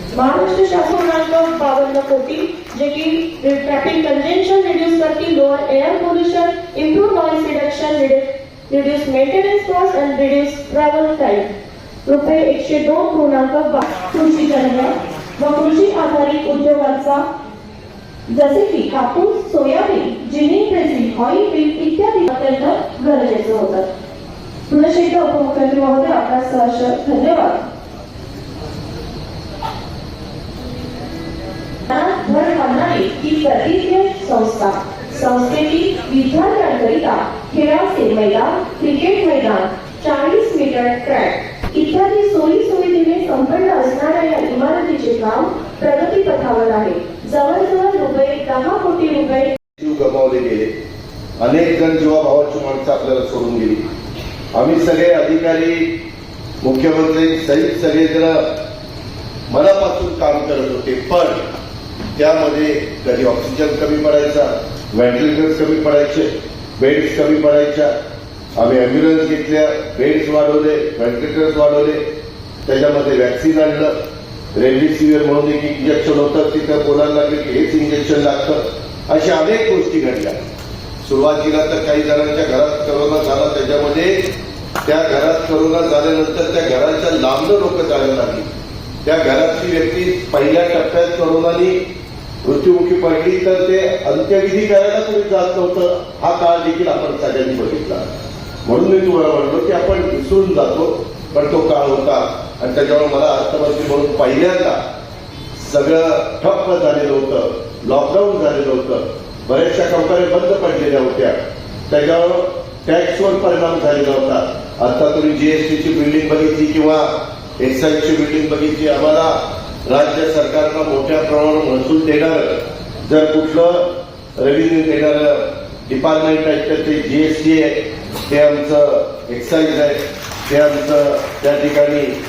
राज्य शासनाकडून बावन्न कोटी जे की ट्रॅफिक कंजेन्शन रिड्यूस करतील lower air pollution improve noise reduction reduce maintenance cost and reduce travel time रुपये एकशे दोन पूर्णांक कृषी जन्य व कृषी आधारित उद्योगांचा जसे की कापूस soybean ginning pressing oil mill इत्यादी अत्यंत गरजेचं होतं. पुन्हा एकदा उपमुख्यमंत्री महोदय आपला सहर्ष धन्यवाद. ही प्रतिज्ञ संस्था संस्थेची विद्यार्थ्यांकरिता खेळाचे मैदान क्रिकेट मैदान चाळीस मीटर ट्रॅक इत्यादी सोयी सुविधेने संपन्न असणाऱ्या या इमारतीचे काम प्रगतीपथावर आहे जवळजवळ रुपये दहा कोटी रुपये जीव गमावले गेले अनेक जण जीवाभावाची माणसं आपल्याला सोडून गेली आम्ही सगळे अधिकारी मुख्यमंत्री सहित सगळे जण मनापासून काम करत होते पण त्यामध्ये कधी ऑक्सिजन कमी पडायचा व्हेंटिलेटर्स कमी पडायचे बेड्स कमी पडायच्या. आम्ही अँब्युलन्स घेतल्या बेड्स वाढवले व्हेंटिलेटर्स वाढवले. त्याच्यामध्ये व्हॅक्सिन आणलं. रेमडेसिवीर म्हणून एक इंजेक्शन होतं. तिथं बोलायला लागलं की हेच इंजेक्शन लागतं. अशा अनेक गोष्टी घडल्या. सुरुवातीला तर काही जणांच्या घरात करोना झाला. त्याच्यामध्ये त्या घरात करोना झाल्यानंतर त्या घराच्या लांब लोक जायला लागली. त्या घरातली व्यक्ती पहिल्या टप्प्यात करोनानी मृत्युमुखी पडली तर ते अंत्यविधी करायला कोणी जात नव्हतं. हा काळ देखील आपण सगळ्यांनी बघितला. म्हणून मी तुम्हाला म्हणलो की आपण विसरून जातो पण तो काळ होता. आणि त्याच्यामुळे मला अर्थमंत्री म्हणून पहिल्यांदा सगळं ठप्प झालेलं होतं. लॉकडाऊन झालेलं होतं. बऱ्याचशा कंपन्या बंद पडलेल्या होत्या. त्याच्यावर टॅक्सवर परिणाम झालेला होता. आता तुम्ही जीएसटीची बिल्डिंग बघितली किंवा एक्साईजची बिल्डिंग बघितली आम्हाला राज्य सरकारला मोठ्या प्रमाणावर महसूल देणार जर कुठलं रेव्हेन्यू देणारं डिपार्टमेंट आहे तर ते जीएसटी आहे. ते आमचं एक्साईज आहे. ते आमचं त्या ठिकाणी